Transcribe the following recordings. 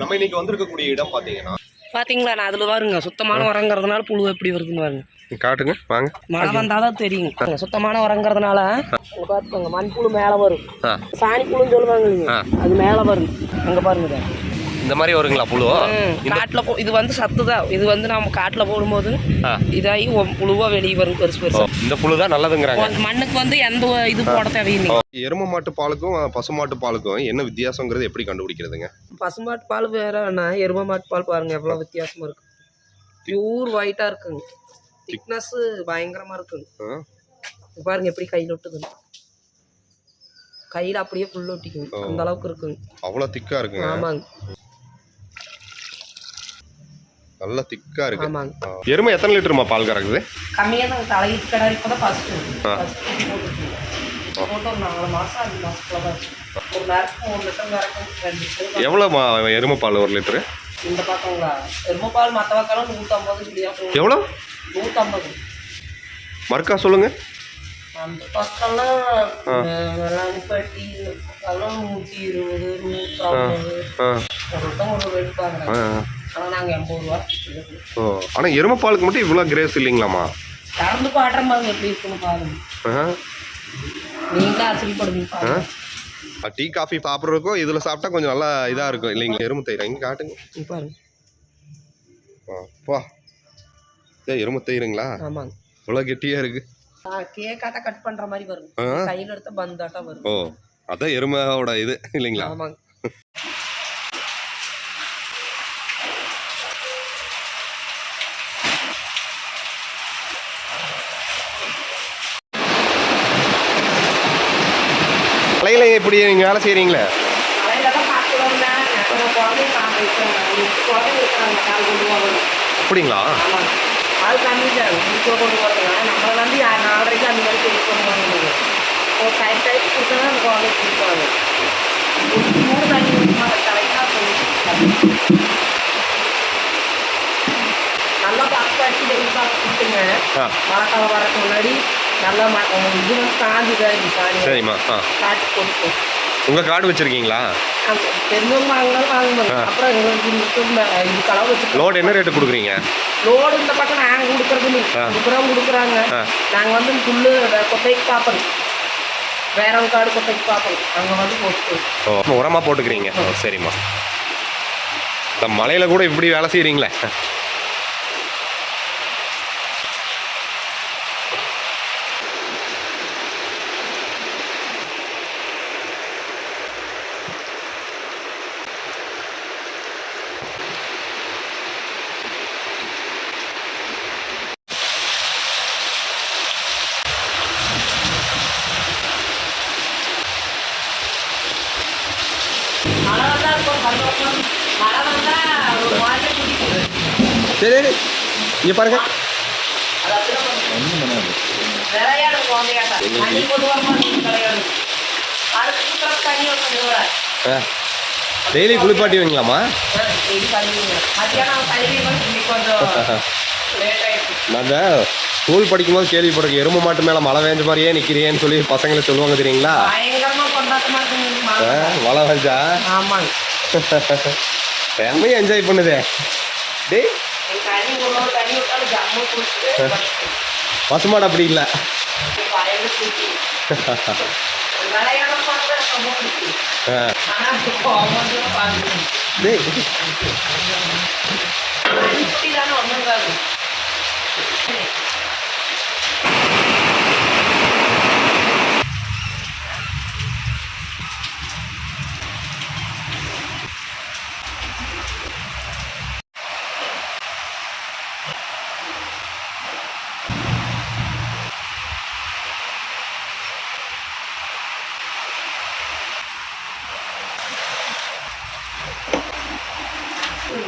நம்ம இன்னைக்கு வந்திருக்கக்கூடிய இடம் பாத்தீங்கன்னா பாத்தீங்களா நான் அதுல பாருங்க சுத்தமான உரங்கிறதுனால புழு எப்படி வருதுன்னு பாருங்க. காட்டுங்க வாங்க. மழை வந்தாதான் தெரியும். சுத்தமான உரங்கிறதுனால இங்க பாத்துக்கோங்க மண்புழு மேல வரும். சாணி புழுன்னு சொல்லுவாங்க. அது மேல வரும். அங்க பாருங்க. இந்த மாதிரி வருங்களா புழு? காட்டுல போ இது வந்து சத்து தான் இது வந்து நம்ம காட்டுல போடும்போது. இதாகி ஒ- புழுவா வெளியே வரும் பெருசு பெருசு. இந்த புழு தான் நல்லதுங்கிறாங்க மண்ணுக்கு வந்து எந்த இது போட தேவையில்லை. எரும மாட்டு பாலுக்கும் பசு மாட்டு பாலுக்கும் என்ன வித்தியாசங்கிறது எப்படி கண்டுபிடிக்கிறதுங்க? பசுமாட்டு பால் வேறனா எரும மாட்டு பால் பாருங்க எவ்வளோ வித்தியாசமா இருக்கு. பியூர் ஒயிட்டா இருக்குங்க. திக்னஸ் பயங்கரமா இருக்குங்க. பாருங்க எப்படி கையில் ஒட்டுதுங்க கையில அப்படியே ஃபுல் ஒட்டிக்குங்க. அந்த அளவுக்கு இருக்குங்க. அவ்வளவு திக்கா இருக்குங்க. ஆமாங்க. நல்லா திக்கா இருக்கு. எருமை எத்தனை லிட்டருமா பால் கறக்குது? கம்மியா தான் தலையிட்டு கடை இப்போ தான் லிட்டர் எவ்வளோமா எருமை பால் ஒரு லிட்டரு? இந்த பக்கங்களா? எரும பால் மற்ற பக்கம் நூற்றம்பது சொல்லியா எவ்வளோ? நூற்றம்பது மறுக்கா சொல்லுங்க. அந்த பக்கம்லாம் வெள்ளாணிப்பட்டி அதெல்லாம் நூற்றி இருபது நூற்றம்பது ஒருத்தவங்க ஒரு எடுப்பாங்க. ஆனால் நாங்கள் எண்பது ரூபா. ஓ ஆனால் எருமை பாலுக்கு மட்டும் இவ்வளோ கிரேஸ் இல்லைங்களாம்மா? கறந்து பாடுற பாருங்க எப்படி இருக்குன்னு பாருங்க. ஆ நீங்களே ஆச்சரியப்படுவீங்க பாருங்க. ஆ, டீ காஃபி சாப்பிட்றதுக்கும் இதில் சாப்பிட்டா கொஞ்சம் நல்லா இதாக இருக்கும். இல்லைங்களா எருமை தயிர்? இங்கே காட்டுங்க. பாருங்க. ஆ, பா. ஏ எருமை தயிருங்களா? ஆமாங்க. இவ்வளோ கெட்டியாக இருக்கு. கேக்காட்டா கட் பண்ற மாதிரி வரும். கையில எடுத்த பந்தாட்டா வரும் ஓ அதான் எருமையோட இது இல்லைங்களா? ஆமாங்க. இருக்கிறாங்க கால் கொண்டு வரணும் அப்படிங்களா? ஆள் கம்மி தான் இப்போ கொண்டு வரதுங்க நம்மளை வந்து நாலரைக்கு அந்த மாதிரி பேசி கொண்டு வரணும் ஒரு டைம் டைம் கொடுத்தா அந்த குழந்தை கொடுப்பாங்க மூணு தண்ணி ஊற்றுமா கரெக்டாக நல்லா பார்த்து அடிச்சு டெய்லி பார்த்து கொடுத்துங்க மழைக்காலம் வரக்கு முன்னாடி நல்லா இது காஞ்சி தான் சரிம்மா ஆ. காட்டி கொடுக்கும். உங்கள் கார்டு வச்சுருக்கீங்களா? தெரிஞ்சவங்க வாங்கினாலும் வாங்குவாங்க ஆ. அப்புறம் எங்களுக்கு லோடு என்ன ரேட்டு கொடுக்குறீங்க? லோடு இந்த பக்கம் நாங்கள் கொடுக்குறது. கொடுக்குறோம் கொடுக்குறாங்க. நாங்கள் வந்து புல்லு கொட்டைக்கு பார்ப்போம் வேறவங்க காடு கொட்டைக்கு பார்ப்போம் அங்கே வந்து போட்டு. உரமாக போட்டுக்கிறீங்க. சரிம்மா. இந்த மலையில் கூட இப்படி வேலை செய்கிறீங்களே மழை வந்தால் இருக்கும் சந்தோஷம் மழை வந்தால் ஒரு மாதிரி குடிக்கும் சரி இங்கே பாருங்க அது அப்படிதான் விளையாடும் குழந்தையாட்டா தண்ணி கொண்டு வரமா விளையாடும் அதுக்கு சுத்தம் தண்ணி வந்து டெய்லி லேட் ஆயிடுச்சு நாங்கள் ஸ்கூல் படிக்கும்போது கேள்விப்பட்டிருக்கேன். எருமை மாட்டு மேலே மழை வேஞ்ச மாதிரியே நிற்கிறியேன்னு சொல்லி பசங்களை சொல்லுவாங்க தெரியுங்களா? மழை. வேஞ்சா? செம்மையாக என்ஜாய் பண்ணுதே. டேய் தண்ணி ஒரு தண்ணி விட்டாலும் ஜம்மு குடிச்சிட்டு பசுமாடு அப்படி இல்லை. பயந்து குடிச்சு விளையாட பார்த்தா ரொம்ப பிடிக்கும் ஆ. ஆனா கோவம் பாருங்க டேய் குட்டி தானே ஒன்றும் காது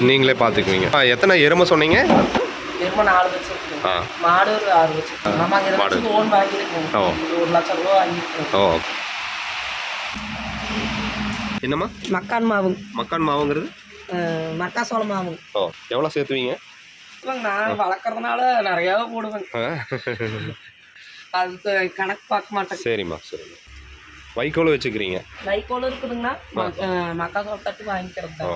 நீங்களே பார்த்துக்குவீங்க. ஆ எத்தனை எருமை சொன்னீங்க? திரும்ப நாலு வச்சிருக்கோம் மாடு ஒரு ஆறு வச்சிருக்கோம் ஆமாங்க மாடு. லோன் வாங்கியிருக்கோம். ஒரு லட்சம் ரூபா வாங்கியிருக்கோம். ஓ. என்னம்மா? மக்கான் மாவுங்க மக்கான் மாவுங்கிறது? மாவுங்க ஓ எவ்வளோ சேர்த்துவீங்க? நான் வளர்க்குறதுனால நிறையாவே போடுவேங்க ஆ. அதுக்கு கணக்கு பார்க்க மாட்டேங்க சரிம்மா சரிம்மா. வைக்கோல் வச்சுக்கிறீங்க? வைக்கோல் இருக்குதுங்கன்னா ம- அஹ் மக்காசோளம் தட்டு வாங்கிக்கிறது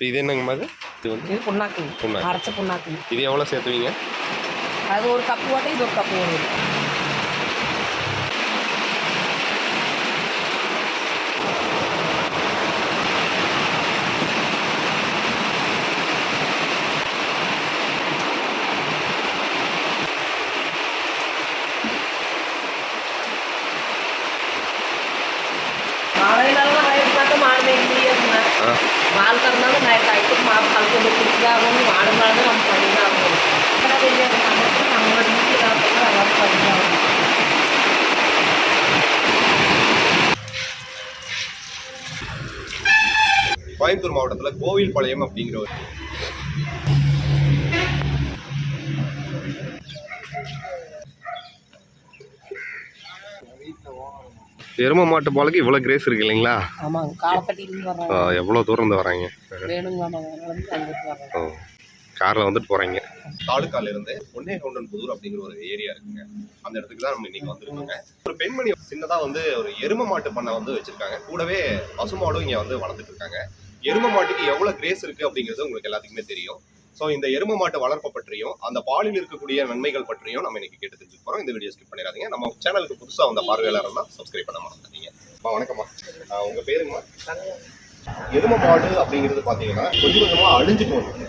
இது என்னங்கம்மா இது இது வந்து இது புண்ணாக்கு. புண்ணாக்கு. அரைச்ச புண்ணாக்கு. இது எவ்வளோ சேர்த்துவீங்க? அது ஒரு கப்பு போட்டு இது ஒரு கப்பு வரும் மாலையிலலாம் நைட்டு மட்டும் மாடு மேய்க்க முடியாதுங்க ஆ பால் கறந்தாலும் நைட் கொண்டு குடிச்சாகணும் மாடு மாடு நம்ம பண்ணிதாகணும் நம்மளோட வீட்டில் பண்ணிதாகணும் கோயம்புத்தூர் மாவட்டத்தில் கோவில்பாளையம் அப்படிங்கிற ஒரு எரும மாட்டு பாலுக்கு இவ்வளோ கிரேஸ் இருக்கு இல்லைங்களா? ஆமாங்க. காலப்பட்டியிலேருந்து வர்றாங்க. எவ்வளோ தூரம் இருந்து வராங்க ஓ காரில் வந்துட்டு போகிறீங்க தாலுக்கால இருந்து ஒன்னே கவுண்டன் புதூர் அப்படிங்கிற ஒரு ஏரியா இருக்குங்க. அந்த இடத்துக்கு தான் நம்ம இன்னைக்கு வந்திருக்கோங்க. ஒரு பெண்மணி சின்னதா வந்து ஒரு எரும மாட்டு பண்ணை வந்து வச்சிருக்காங்க. கூடவே பசுமாடும் இங்க வந்து வளர்த்துட்டு இருக்காங்க. எரும மாட்டுக்கு எவ்வளவு கிரேஸ் இருக்கு அப்படிங்கிறது உங்களுக்கு எல்லாத்துக்குமே தெரியும். ஸோ இந்த எரும மாட்டு வளர்ப்பு பற்றியும் அந்த பாலில் இருக்கக்கூடிய நன்மைகள் பற்றியும் நம்ம இன்னைக்கு கேட்டு தெரிஞ்சுக்க போகிறோம் இந்த வீடியோ ஸ்கிப் பண்ணிடாதீங்க. நம்ம சேனலுக்கு புதுசாக வந்த பார்வையாளர் தான் சப்ஸ்கிரைப் பண்ண மறந்துட்டீங்க அம்மா வணக்கம்மா. உங்கள் உங்க பேருங்கம்மா? எரும மாடு அப்படிங்கிறது பார்த்தீங்கன்னா கொஞ்சம் கொஞ்சமாக அழிஞ்சிட்டு வருது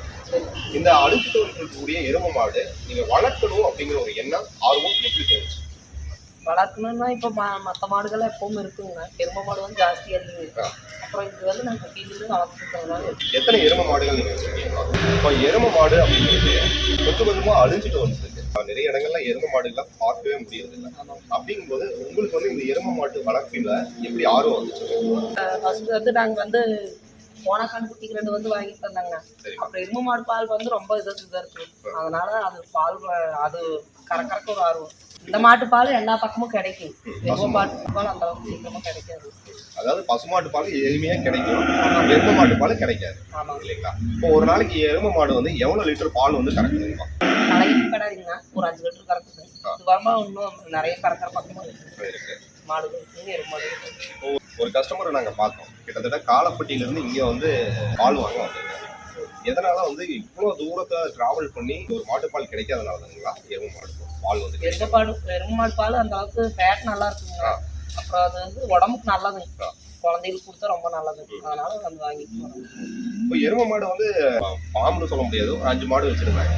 இந்த அழிஞ்சிட்டு இருக்கக்கூடிய எரும மாடு நீங்கள் வளர்க்கணும் அப்படிங்கிற ஒரு எண்ணம் ஆர்வம் எப்படி தோணுச்சு வளர்க்கணும்னா இப்போ மா மற்ற மாடுகள் எப்பவும் இருக்குங்க. எருமை மாடு வந்து ஜாஸ்தியாக இருக்குங்க. அப்புறம் இது வந்து நாங்கள் கட்டியிலேருந்து வளர்த்துருக்கிறதுனால எத்தனை எரும மாடுகள் நீங்க வச்சிருக்கீங்க? இப்போ எரும மாடு அப்படிங்கிறது கொஞ்சம் கொஞ்சமா அழிஞ்சிட்டு வந்துருக்கு. நிறைய இடங்கள்ல எரும மாடுகள்லாம் பார்க்கவே முடியறது இல்லை அப்படிங்கும்போது உங்களுக்கு வந்து இந்த எரும மாட்டு வளர்ப்பில எப்படி ஆர்வம் வந்துச்சு? ஃபர்ஸ்ட் வந்து நாங்கள் வந்து போனக்கான் குட்டிக்கு ரெண்டு வந்து வாங்கிட்டு வந்தாங்க. அப்புறம் எருமை மாடு பால் வந்து ரொம்ப இது இதாக இருக்கு அதனால அது பால் அது கறக்கறக்கு ஒரு ஆர்வம். இந்த மாட்டு பால் எல்லா பக்கமும் கிடைக்கும். எருமை மாட்டு பால் அந்த அளவுக்கு சீக்கிரமா கிடைக்காது. அதாவது பசுமாட்டு பால் எளிமையா கிடைக்கும். எரும மாட்டு பால் கிடைக்காது. ஆமாங்க இல்லைங்களா? இப்போ ஒரு நாளைக்கு எரும மாடு வந்து எவ்வளவு லிட்டர் பால் வந்து கறக்குதுங்கம்மா தலைக்கு கிடாதுங்க ஒரு அஞ்சு லிட்டர் கறக்குது. வரமா இன்னும் நிறைய கறக்கிற பக்கமும் இருக்கு. இருக்கு. மாடு இருக்குங்க எருமை மாடு இருக்கு. ஒரு கஸ்டமரை நாங்க பார்த்தோம். கிட்டத்தட்ட காலப்பட்டியில இருந்து இங்க வந்து பால் வாங்க வந்திருக்காங்க எதனால வந்து இவ்வளவு தூரத்தை டிராவல் பண்ணி ஒரு மாட்டுப்பால் கிடைக்காதனால தானுங்களா? எரும மாடு. பால் வந்து எருமை பாடு எருமை மாடு பால் அந்த அளவுக்கு ஃபேட் நல்லா இருக்குங்க. அப்புறம் அது வந்து உடம்புக்கு நல்லதுங்க. குழந்தைகளுக்கு கொடுத்தா ரொம்ப நல்லது. அதனால வந்து வாங்கிட்டு போறோம். இப்போ எரும மாடு வந்து பாம்புன்னு சொல்ல முடியாது. ஒரு அஞ்சு மாடு வச்சிருந்தாங்க.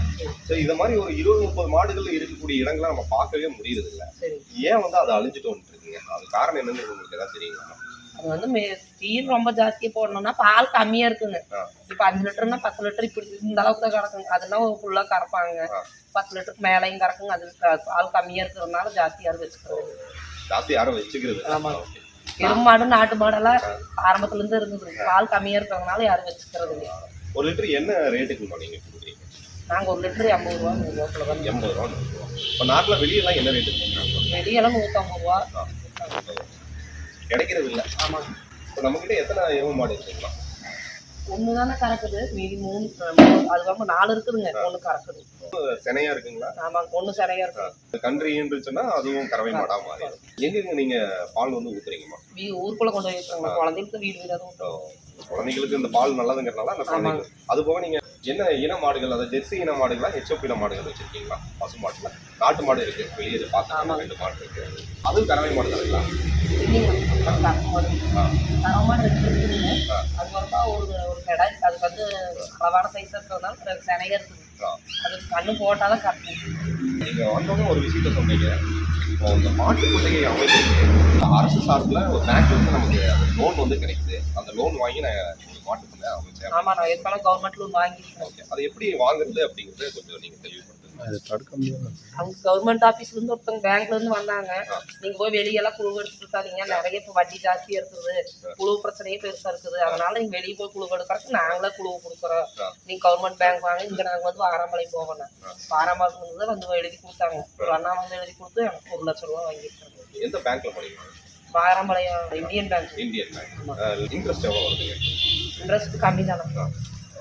சரி. இந்த மாதிரி ஒரு இருபது முப்பது மாடுகள் இருக்கக்கூடிய இடங்களை நம்ம பார்க்கவே முடியுறது இல்ல சரி. ஏன் வந்து அதை அழிஞ்சிட்டு வந்துட்டு இருக்குங்க? அது காரணம் என்னன்னு உங்களுக்கு ஏதாவது தெரியுங்களா? அது வந்து மே- தீன் ரொம்ப ஜாஸ்தியா போடணும்னா பால் கம்மியா இருக்குங்க. இப்போ அஞ்சு லிட்டர்னா பத்து லிட்டர் இப்படி இந்த அளவுக்கு தான் கறக்குங்க. அதெல்லாம் ஃபுல்லா கறப்பாங்க. பத்து லிட்டருக்கு மேலேயும் கறக்குங்க. அது பால் கம்மியா இருக்கிறதுனால ஜாஸ்தி யாரும் வச்சுக்கிறது ஜாஸ்தி யாரும் வச்சுக்கிறது இல்ல. ஆமா. Okay. எருமை மாடு நாட்டு மாடெல்லாம் ஆரம்பத்துல இருந்து இருந்தது. பால் கம்மியா இருக்கிறதுனால யாரும் வச்சுக்கிறது ஒரு லிட்டர் என்ன ரேட்டுக்கு நீங்க கொடுக்குறீங்க? நாங்க ஒரு லிட்டர் எண்பது ரூபா நூறு ரூபாக்குள்ள தான் எண்பது ரூபா நூறு ரூபா. இப்போ நாட்டில் வெளியெல்லாம் என்ன ரேட்டு வெளியெல்லாம் நூற்றம்பது ரூபா. கிடைக்கிறது இல்ல ஆமாங்க இப்போ நம்மகிட்ட எத்தனை எரும மாடு இருக்குங்களா ஒன்று தானே கறக்குது. மீதி மூணு அது வந்து நாலு இருக்குதுங்க. ஒன்று கறக்குது. செனையா இருக்குங்களா? ஆமாங்க ஒன்று சரியா இருக்குது கன்றி இருந்துச்சுன்னா அதுவும் கறவை மாடா மாறிடும் எங்கெங்க நீங்க பால் வந்து ஊத்துறீங்கம்மா? வீ ஊருக்குள்ள கொண்டு போய் குழந்தைங்களுக்கு வீடு வீடாக குழந்தைங்களுக்கு இந்த பால் நல்லதுங்கிறனால அந்த குழந்தைங்க அது போக நீங்க என்ன இன மாடுகள் அதாவது ஜெர்சி இன மாடுகளா ஹெச்எப் இன மாடுகள் வச்சிருக்கீங்களா? பசு மாட்டுல நாட்டு மாடு இருக்கு வெளியே பார்த்து. ரெண்டு மாடு இருக்கு. அதுவும் கறவை மாடு தானுங்களா. அது வரப்பா ஒரு ஒரு கடை. அது வந்து அளவான சைஸாக இருக்கிறதுனால சினையாக இருக்குது. அது கண்ணு போட்டால் தான் கட்டணும் நீங்க வந்தோடனே ஒரு விஷயத்த சொன்னீங்க. இப்போ இந்த மாட்டு அமைப்பு இந்த அரசு சார்பில் ஒரு பேங்க்ல இருந்து நமக்கு லோன் வந்து கிடைக்குது. அந்த லோன் வாங்கி நான் ஆமாம் நான் ஏற்கனவே கவர்மெண்ட் லோன் வாங்கியிருக்கேன். ஓகே அது எப்படி வாங்குறது அப்படிங்கறத கொஞ்சம் நீங்க தெளிவுபடுத்துங்க. அவங்க கவர்மெண்ட் ஆஃபீஸ்ல இருந்து ஒருத்தவங்க பேங்க்ல இருந்து வந்தாங்க. ஆ. நீங்க போய் வெளியெல்லாம் குழு எடுத்துட்டு இருக்காதீங்க. நிறைய இப்போ வட்டி ஜாஸ்தியா இருக்குது. குழு பிரச்சனையே பெருசா இருக்குது. அதனால நீங்க வெளியே போய் குழு எடுக்கிறதுக்கு நாங்களே குழு கொடுக்குறோம். ஆ. நீங்க கவர்மெண்ட் பேங்க் வாங்க இங்க நாங்க வந்து வாராமலை போகணும். வாராமலை வந்து வந்து எழுதி கொடுத்தாங்க. ஒரு அண்ணா வந்து எழுதி கொடுத்து எனக்கு ஒரு லட்சம் ரூபா வாங்கியிருக்காங்க. எந்த பேங்க்ல Indian bank Indian bank interest எவ்வளோ வருதுங்க இன்ட்ரெஸ்ட் கம்மி தானே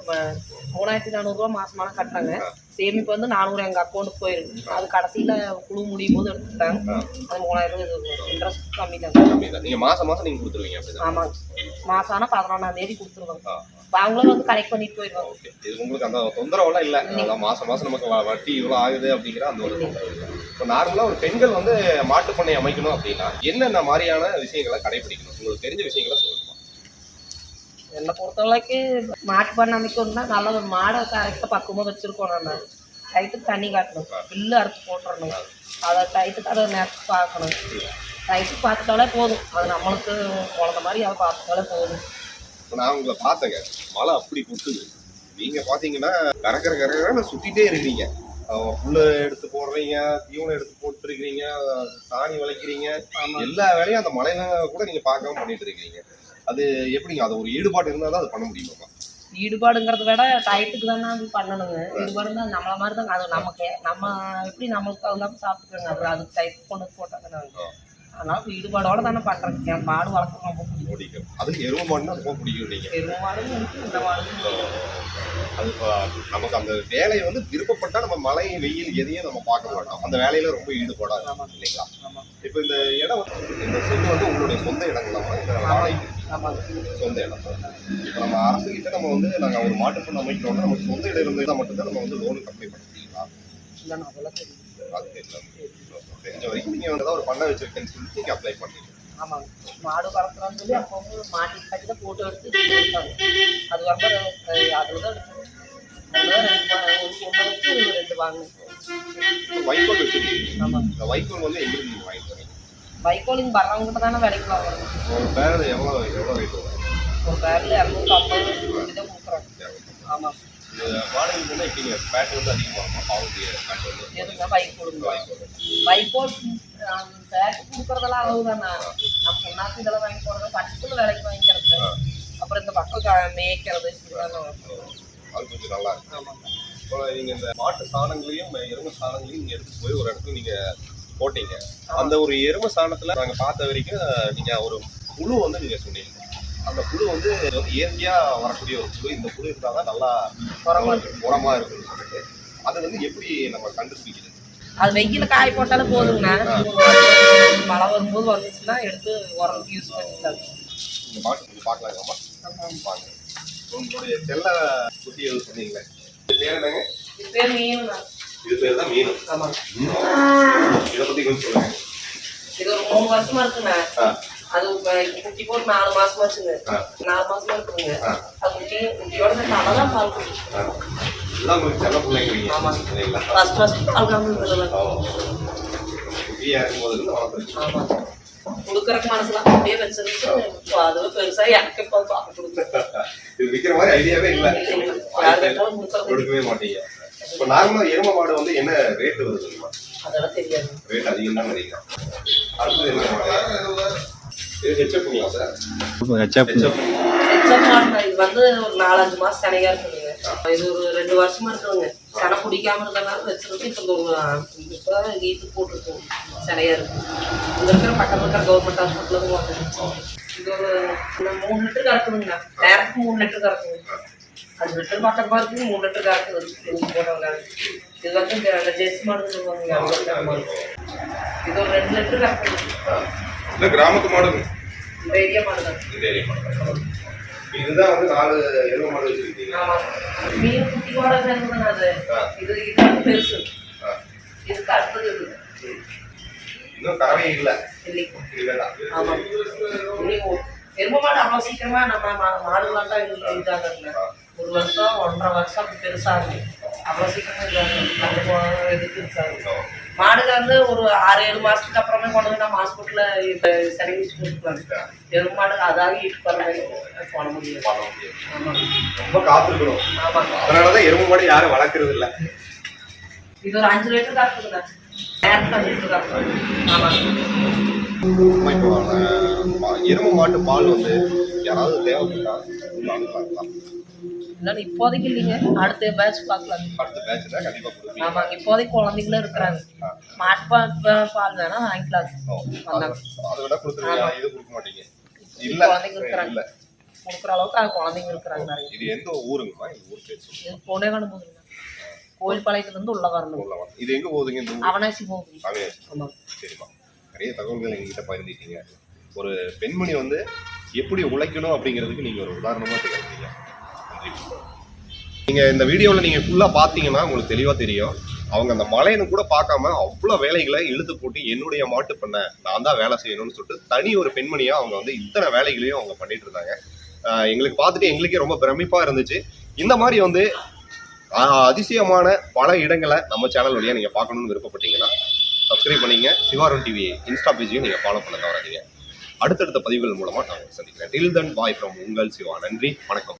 ம- மூணாயிரத்தி நானூறுரூவா மாசமான கட்டினாங்க சேமிப்பு வந்து நானூறு எங்கள் அக்கௌண்ட்டுக்கு போயிருக்கு. அது கடைசியில் குழு முடியும் போது எடுத்துட்டாங்க அது மூணாயிரம் இன்ட்ரெஸ்ட் கம்மி தான். அப்படிதான் நீங்க மாசம் மாசம் நீங்க கொடுத்துருவீங்க ஆமாங்க மாதம் ஆனால் பதினொன்றாம் தேதி கொடுத்துருவாங்க. இப்ப அவங்களும் வந்து கலெக்ட் பண்ணிட்டு போயிடுவாங்க. இது உங்களுக்கு அந்த தொந்தரவுலாம் இல்லை. அதான் மாசம் மாசம் நமக்கு வட்டி இவ்வளோ ஆகுது அப்படிங்கிற அந்த ஒரு இப்போ நார்மலாக ஒரு பெண்கள் வந்து மாட்டுப் பண்ணை அமைக்கணும் அப்படின்னா என்னென்ன மாதிரியான விஷயங்களை கடைபிடிக்கணும்? உங்களுக்கு தெரிஞ்ச விஷயங்களை சொல்லுங்க. என்னை பொறுத்தவரைக்கு மாட்டு பண்ண அமைக்கணும்னா நல்ல ஒரு மாடை கரெக்டாக பக்குவமாக வச்சுருக்கோம் நான் டைத்துக்கு தண்ணி காட்டணும். புல்லு அறுத்து போட்டுறணும். அதை டைத்துக்கு அதை நேரத்துக்கு பார்க்கணும். டைத்துக்கு பார்த்துட்டாலே போதும். அது நம்மளுக்கு குழந்த மாதிரி அதை பார்த்துட்டாலே போதும். இப்போ நான் உங்களை பார்த்தேங்க. மழை அப்படி கொட்டுது. நீங்க பாத்தீங்கன்னா கரகர கரகரன்னு சுத்திட்டே இருக்கீங்க. புல்லு எடுத்து போடுறீங்க தீவனம் எடுத்து போட்டுருக்கீங்க சாணி வளைக்கிறீங்க. எல்லா வேலையும் அந்த மழையில கூட நீங்க பார்க்காம பண்ணிட்டு இருக்கீங்க. அது எப்படிங்க? அது ஒரு ஈடுபாடு இருந்தால் தான் அது பண்ண முடியுமா? ஈடுபாடுங்கிறத விட டயத்துக்கு தானே அது பண்ணணுங்க. ஈடுபாடு தான் நம்மள மாதிரி தான் அது நமக்கு நம்ம எப்படி நம்மளுக்கு தகுந்தாப்புல சாப்பிட்டுக்கோங்க அது அதுக்கு டயத்துக்கு கொண்டு போட்டாங்க நாங்கள் அதனால ஈடுபாடோட தானே பண்ணுறேன் என் மாடு வளர்க்க ரொம்ப பிடிக்கும். அதுக்கு எருவு மாடுனா ரொம்ப பிடிக்கும் நீங்க. பெரும் மாடும் இந்த மாடும். அது நமக்கு அந்த வேலையை வந்து விருப்பப்பட்டா நம்ம மழை வெயில் எதையும் நம்ம பார்க்க மாட்டோம். அந்த வேலையில ரொம்ப ஈடுபாடா இருக்கும் இல்லைங்களா? இப்போ இந்த இடம் இந்த செட்டு வந்து உங்களுடைய சொந்த இடங்களாமா இல்லை வாடகைக்கு ஆமாங்க சொந்த இடம். இப்போ நம்ம அரசு கிட்ட நம்ம வந்து நாங்கள் ஒரு மாட்டுப் பண்ண அமைக்கிறோம்னா நமக்கு சொந்த இடம் இருந்தால் மட்டும்தான் நம்ம வந்து லோனுக்கு அப்ளை பண்ண முடியுங்களா இல்லைண்ணா அதெல்லாம் தெரியும் அது தெரியல தெரிஞ்ச வரைக்கும் நீங்கள் வந்து ஒரு பண்ண வச்சிருக்கேன்னு சொல்லிட்டு நீங்கள் அப்ளை பண்ணீங்க ஆமாம் மாடு வளர்க்குறான்னு சொல்லி அப்போ வந்து மாட்டு கட்டி தான் போட்டு எடுத்து அது அதில் தான் எடுக்கணும் ரெண்டு வாங்கணும் வைக்கோல் வச்சிருக்கீங்க இந்த வைக்கோல் வந்து எங்கிருந்து நீங்கள் வாங்கிட்டு வரீங்க வைக்கோலிங் வர்றவங்ககிட்ட தானே வேலைக்கு வாங்குறோம் ஒரு பேரில் எவ்வளோ எவ்வளோ ரேட் வரும்? ஒரு பேரில் இரநூத்தி ஐம்பது இப்படி ஆமாம். வாடகைக்கு வந்து எப்படிங்க பேட் வந்து அதிகமாகுமா பாவத்துடைய பேட் வந்து எதுங்க வைக்கோலுங்க வைக்கோல் பேட்டு கொடுக்குறதெல்லாம் அளவு தானே? நம்ம சொன்னாக்கு இதெல்லாம் வாங்கி போடுறது பட்டுக்குள்ள விலைக்கு வாங்கிக்கிறது. அப்புறம் இந்த பக்கம் மேய்க்கிறது அது கொஞ்சம் நல்லா இருக்கு ஆமாங்க இப்போ நீங்கள் இந்த மாட்டு சாணங்களையும் எருமை சாணங்களையும் நீங்கள் எடுத்து போய் ஒரு இடத்துல நீங்கள் போட்டீங்க. அந்த ஒரு எருமை சாணத்தில் நாங்கள் பார்த்த வரைக்கும் நீங்கள் ஒரு புழு வந்து நீங்கள் சொன்னீங்க. அந்த புழு வந்து வந்து இயற்கையாக வரக்கூடிய ஒரு புழு. இந்த புழு இருந்தால் தான் நல்லா உரமா உரமாக இருக்குன்னு சொல்லிட்டு. அதை வந்து எப்படி நம்ம கண்டுபிடிக்கிறது? அது வெயில காய போட்டாலும் போதுங்கண்ணா. மழை வரும்போது வந்துச்சுன்னா எடுத்து உரத்துக்கு யூஸ் பண்ணிக்கலாம். பார்க்கலாங்கம்மா வாங்க உங்களுடைய செல்ல குட்டி எதுவும் சொன்னீங்களே? இது பேர் என்னங்க? பேர் மீனுண்ணா. இது பேர் தான் மீன். ஆமாங்க இதை பற்றி கொஞ்சம் சொல்லுங்க. இது ஒரு மூணு வருஷமா இருக்குண்ணா. அது குட்டி போட்டு நாலு மாசமா வச்சுங்க. நாலு மாசமா இருக்குங்க. அது குட்டி குட்டியோட சேர்த்து அழகாக பால் குடிச்சு ஆ. இதெல்லாம் உங்களுக்கு செல்ல பிள்ளைங்க ஆமாங்க. இல்லைங்களா ஃபர்ஸ்ட் ஃபர்ஸ்ட் பால் காமிக்கிறதுல ஆமாங்க கொடுக்குறக்கு மனசுலாம் அப்படியே வச்சிருந்து அதுவே பெருசா எனக்கு இப்போ பார்க்க கொடுக்குறேன் விற்கிற மாதிரி ஐடியாவே இல்லை கொடுக்கவே மாட்டீங்க இப்போ நார்மலா எரும மாடு வந்து என்ன ரேட் வருது தெரியுமா அதெல்லாம் தெரியாது ரேட் அதிகம் தான் நினைக்கிறேன் அடுத்தது என்ன மாடு இது சார் ஹெச்எப் இது வந்து ஒரு நாலஞ்சு மாசம் சனையா இருக்குதுங்க இது ஒரு ரெண்டு வருஷமா இருக்குதுங்க சனை பிடிக்காம இருக்கிறனால வச்சிருக்கு. இப்போ இப்போ ஈட்டு போட்டுருக்கோம் சனையா இருக்கு. இங்க இருக்கிற பக்கத்துல இருக்கிற கவர்மெண்ட் ஹாஸ்பிட்டலுக்கு போட்டோம் இது ஒரு இந்த மூணு லிட்டர் கறக்குதுங்க. நேரத்துக்கு மூணு லிட்டர் கறக்குங்க அஞ்சு லிட்டர் பக்கமா இருக்கு மூணு லிட்டர் கறக்குது. இது போட்டவங்க. இது வந்து இந்த லிட்டர் மாடு இது ஒரு ரெண்டு லிட்டர் கறக்குது. இல்லை கிராமத்து மாடு இந்த ஏரியா மாடு தான் இந்த ஏரியா மாடு. இதுதான் வந்து நாலு மாடு வச்சிருக்கீங்க. ஆமா. மீன் அது. ஆ. இது இது பெருசு. இது. இன்னும் கறவை இல்லை. இல்லைதான் ஆமா. எரும மாடு அவ்வளோ சீக்கிரமா நம்ம மா மாடுகளாட்டம் இது இதாகல ஒரு வருஷம் ஒன்றரை வருஷம் அப்படி பெருசாகுது அவ்வளோ சீக்கிரமா இதாகும் இதுக்கு இருக்காது. மாடுல வந்து ஒரு ஆறு ஏழு மாசத்துக்கு அப்புறமே கொண்டு வந்து நம்ம ஹாஸ்பிட்டலில் இப்போ சர்வீஸ் கொடுக்கலாம். எரும மாடு அதாகி இட்டு பண்ண முடியாது. ஆமா. ரொம்ப காத்திருக்கணும் ஆமாங்க அதனாலதான் எரும மாடு யாரும் வளர்க்கறது இல்ல. இது ஒரு அஞ்சு லிட்டர் கறக்குதுண்ணா நேரத்தில் அஞ்சு லிட்டர் கறக்குது ஆமாங்க எரும மாட்டு பால் வந்து யாராவது தேவைப்பட்டா இல்லைன்னா இப்போதைக்கு இல்லைங்க. அடுத்த பேட்ச் பார்க்கலாம். அடுத்த பேட்ச் தான் கண்டிப்பா கொடுப்பீங்க. ஆமாங்க இப்போதைக்கு குழந்தைங்களும் இருக்கிறாங்க. மாட்டு பால் பால் வேணா வாங்கிக்கலாம். அது- விட கொடுத்துருவீங்க இது கொடுக்க மாட்டீங்க. இல்ல. குழந்தைங்க இருக்கிறாங்க. கொடுக்குற அளவுக்கு குழந்தைங்க இருக்கிறாங்க இது எந்த ஊருங்கம்மா? இந்த ஊர் பேர் இது பொண்ணே கண்டு போகுதுங்க கோயில் பாளையத்துலேருந்து உள்ள வரணும். ஊர்ல வா. இது எங்க போகுதுங்க அவனாசி போகுது. அவினாசி. ஆமாம் சரிம்மா. நிறைய தகவல்கள் எங்ககிட்ட பகிர்ந்துட்டீங்க ஒரு பெண்மணி வந்து எப்படி உழைக்கணும் அப்படிங்கிறதுக்கு நீங்கள் ஒரு உதாரணமாக திகழ்ந்தீங்க. நன்றி. இந்த வீடியோவில் நீங்கள் ஃபுல்லாக பார்த்தீங்கன்னா உங்களுக்கு தெளிவாக தெரியும். அவங்க அந்த மலைன்னு கூட பார்க்காம அவ்வளோ வேலைகளை இழுத்து போட்டு என்னுடைய மாட்டு பண்ண நான் தான் வேலை செய்யணும்னு சொல்லிட்டு தனி ஒரு பெண்மணியாக அவங்க வந்து இத்தனை வேலைகளையும் அவங்க பண்ணிட்டு இருந்தாங்க. எங்களுக்கு பார்த்துட்டு எங்களுக்கே ரொம்ப பிரமிப்பாக இருந்துச்சு. இந்த மாதிரி வந்து அதிசயமான பல இடங்களை நம்ம சேனல் வழியாக நீங்கள் பார்க்கணும்னு விருப்பப்பட்டீங்கன்னா சப்ஸ்கிரைப் பண்ணிங்க. சிவாரம் டிவி இன்ஸ்டா பேஜையும் நீங்கள் ஃபாலோ பண்ண தவறாதீங்க. அடுத்தடுத்த பதிவுகள் மூலமாக நான் சந்திக்கிறேன். டில் தன் பாய் ஃப்ரம் உங்கள் சிவா. நன்றி. வணக்கம்.